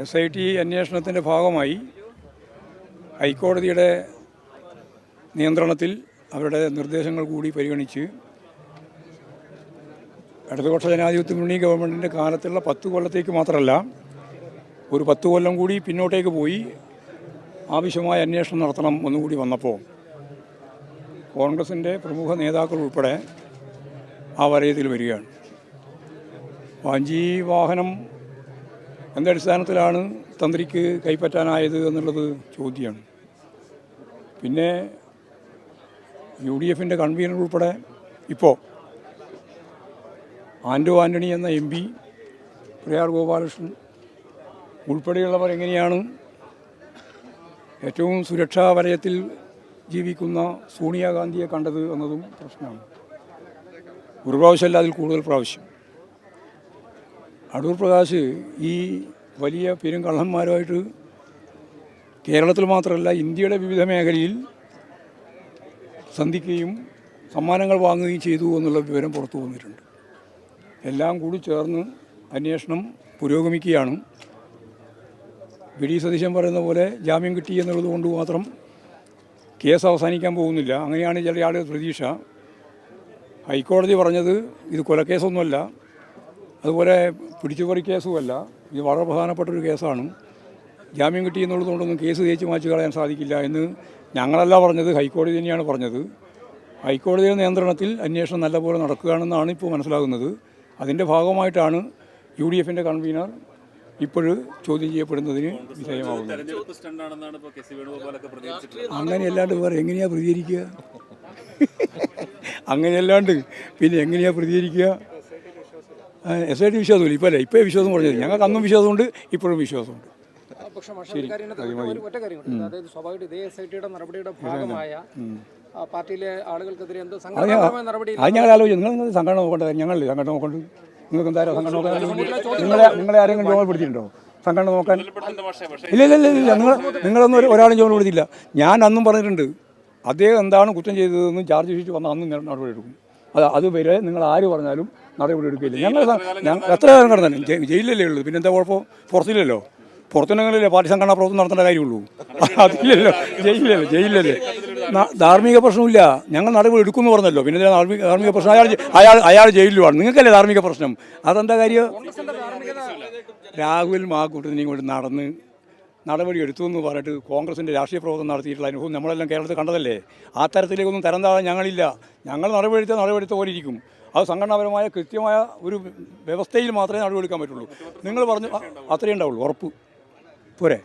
S I T അന്വേഷണത്തിന്റെ ഭാഗമായി ഹൈക്കോടതിയുടെ നിയന്ത്രണത്തിൽ അവരുടെ നിർദ്ദേശങ്ങൾ കൂടി പരിഗണിച്ച് ഇടതുപക്ഷ ജനാധിപത്യ മുന്നണി ഗവൺമെന്റിന്റെ കാലത്തുള്ള പത്ത് കൊല്ലത്തേക്ക് മാത്രമല്ല ഒരു പത്ത് കൊല്ലം കൂടി പിന്നോട്ടേക്ക് പോയി ആവശ്യമായ അന്വേഷണം നടത്തണം ഒന്നുകൂടി വന്നപ്പോൾ കോൺഗ്രസിന്റെ പ്രമുഖ നേതാക്കൾ ഉൾപ്പെടെ ആ വലയത്തിൽ വരികയാണ്. വാഞ്ചി വാഹനം എന്തടിസ്ഥാനത്തിലാണ് തന്ത്രിക്ക് കൈപ്പറ്റാനായത് എന്നുള്ളത് ചോദ്യമാണ്. പിന്നെ യു ഡി എഫിന്റെ കൺവീനർ ഉൾപ്പെടെ ഇപ്പോൾ ആൻഡോ ആന്റണി എന്ന എം പി പ്രയാർ ഗോപാലകൃഷ്ണൻ ഉൾപ്പെടെയുള്ളവർ എങ്ങനെയാണ് ഏറ്റവും സുരക്ഷാ വലയത്തിൽ ജീവിക്കുന്ന സോണിയാഗാന്ധിയെ കണ്ടത് എന്നതും പ്രശ്നമാണ്. ഒരു പ്രാവശ്യമല്ല അതിൽ കൂടുതൽ പ്രാവശ്യം. അടൂർ പ്രകാശ് ഈ വലിയ പെരുങ്കള്ളന്മാരുമായിട്ട് കേരളത്തിൽ മാത്രമല്ല ഇന്ത്യയുടെ വിവിധ മേഖലയിൽ സന്ധിക്കുകയും സമ്മാനങ്ങൾ വാങ്ങുകയും ചെയ്തു എന്നുള്ള വിവരം പുറത്തു വന്നിട്ടുണ്ട്. എല്ലാം കൂടി ചേർന്ന് അന്വേഷണം പുരോഗമിക്കുകയാണ്. വി ഡി സതീശൻ പറയുന്ന പോലെ ജാമ്യം കിട്ടി എന്നുള്ളത് കൊണ്ട് മാത്രം കേസ് അവസാനിക്കാൻ പോകുന്നില്ല. അങ്ങനെയാണ് ചില ആളുകൾ പ്രതീക്ഷ. ഹൈക്കോടതി പറഞ്ഞത് ഇത് കൊലക്കേസൊന്നുമല്ല. അതുപോലെ പിടിച്ചുപറി കേസുമല്ല. ഇത് വളരെ പ്രധാനപ്പെട്ട ഒരു കേസാണ്. ജാമ്യം കിട്ടി എന്നുള്ളതുകൊണ്ടൊന്നും കേസ് തേച്ച് മാറ്റി കളയാൻ സാധിക്കില്ല എന്ന് ഞങ്ങളല്ല പറഞ്ഞത് ഹൈക്കോടതി തന്നെയാണ് പറഞ്ഞത്. ഹൈക്കോടതിയുടെ നിയന്ത്രണത്തിൽ അന്വേഷണം നല്ലപോലെ നടക്കുകയാണെന്നാണ് ഇപ്പോൾ മനസ്സിലാകുന്നത്. അതിന്റെ ഭാഗമായിട്ടാണ് യു ഡി എഫിന്റെ കൺവീനർ ഇപ്പോൾ ചോദ്യം ചെയ്യപ്പെടുന്നതിന് വിധേയമാകുന്നത് അങ്ങനെയല്ലാണ്ട് വേറെ എങ്ങനെയാണ് പ്രതികരിക്കുക? അങ്ങനെയല്ലാണ്ട് പിന്നെ എങ്ങനെയാണ് പ്രതികരിക്കുക? എസ് ഐ ടി വിശ്വാസമില്ല. ഇപ്പോൾ അല്ല? ഇപ്പോൾ വിശ്വാസം കുറഞ്ഞത്. ഞങ്ങൾക്ക് അന്നും വിശ്വാസമുണ്ട് ഇപ്പോഴും വിശ്വാസമുണ്ട്. പക്ഷെ പക്ഷേ ഒരു കാര്യം ഇതിനകത്ത് ഒറ്റ കാര്യം അതായത് സ്വാഭാവികമായിട്ട് ഇതേ എസ് ഐ ടിയുടെ നടപടിയുടെ ഭാഗമായ ആ, പാർട്ടിയിലെ ആളുകൾക്കെതിരെ എന്ത് സംഘടനാപരമായ നടപടി അത് ഞങ്ങൾ ആലോചിച്ചു. നിങ്ങൾ സംഘടന നോക്കേണ്ട? ഞങ്ങളല്ലേ സംഘടന നോക്കണ്ട്? നിങ്ങൾക്ക് എന്തായാലും സംഘടന നോക്കാൻ നിങ്ങളെ നിങ്ങളെ ആരെങ്കിലും ചുമതലപ്പെടുത്തിയിട്ടുണ്ടോ സംഘടന നോക്കാൻ ഇല്ല ഇല്ല ഇല്ല ഇല്ല. നിങ്ങൾ നിങ്ങളൊന്നും ഒരു- ഒരാളും ചുമതലപ്പെടുത്തില്ല ഞാൻ അന്നും പറഞ്ഞിട്ടുണ്ട്. അദ്ദേഹം എന്താണ് കുറ്റം ചെയ്തതെന്ന് ചാർജ് ഷീറ്റ് വന്ന അന്നും നടപടി എടുക്കും. അത് അതുവരെ നിങ്ങൾ ആര് പറഞ്ഞാലും നടപടി എടുക്കില്ല. ഞങ്ങൾ ഞങ്ങൾ എത്ര കാലം കിടന്നാലും ജയിലല്ലേ ജയിലിലല്ലേ ഉള്ളൂ പിന്നെ എന്താ കുഴപ്പം? പുറത്തില്ലല്ലോ. പുറത്തുണ്ടെങ്കിലല്ലേ പാർട്ടി സംഘടനാ പ്രവർത്തനം നടത്തേണ്ട കാര്യമുള്ളൂ. അതില്ലല്ലോ. ജയിലിലല്ലേ ജയിലിലല്ലേ ന- ധാർമ്മിക പ്രശ്നമില്ല. ഞങ്ങൾ നടപടി എടുക്കുമെന്ന് പറഞ്ഞല്ലോ. പിന്നെ ധാർമ്മിക പ്രശ്നം? അയാൾ അയാൾ അയാൾ ജയിലിലുമാണ്. നിങ്ങൾക്കല്ലേ ധാർമ്മിക പ്രശ്നം? അതെന്താ കാര്യം? രാഹുൽ മാക്കൂട്ടത്തിനെയും കൊണ്ട് നടന്ന് നടപടി എടുത്തു എന്ന് പറഞ്ഞിട്ട് കോൺഗ്രസിന്റെ രാഷ്ട്രീയ പ്രവർത്തനം നടത്തിയിട്ടുള്ള അനുഭവം നമ്മളെല്ലാം കേരളത്തിൽ കണ്ടതല്ലേ? ആ തരത്തിലേക്കൊന്നും തരം താഴാൻ ഞങ്ങളില്ല. ഞങ്ങൾ നടപടിയെടുത്ത നടപടിയെടുത്ത പോലെ ഇരിക്കും. അത് സംഘടനാപരമായ കൃത്യമായ ഒരു വ്യവസ്ഥയിൽ മാത്രമേ നടപടിയെടുക്കാൻ പറ്റുള്ളൂ. നിങ്ങൾ പറഞ്ഞു അത്രയേ ഉണ്ടാവുള്ളൂ. ഉറപ്പ്. പോരെ?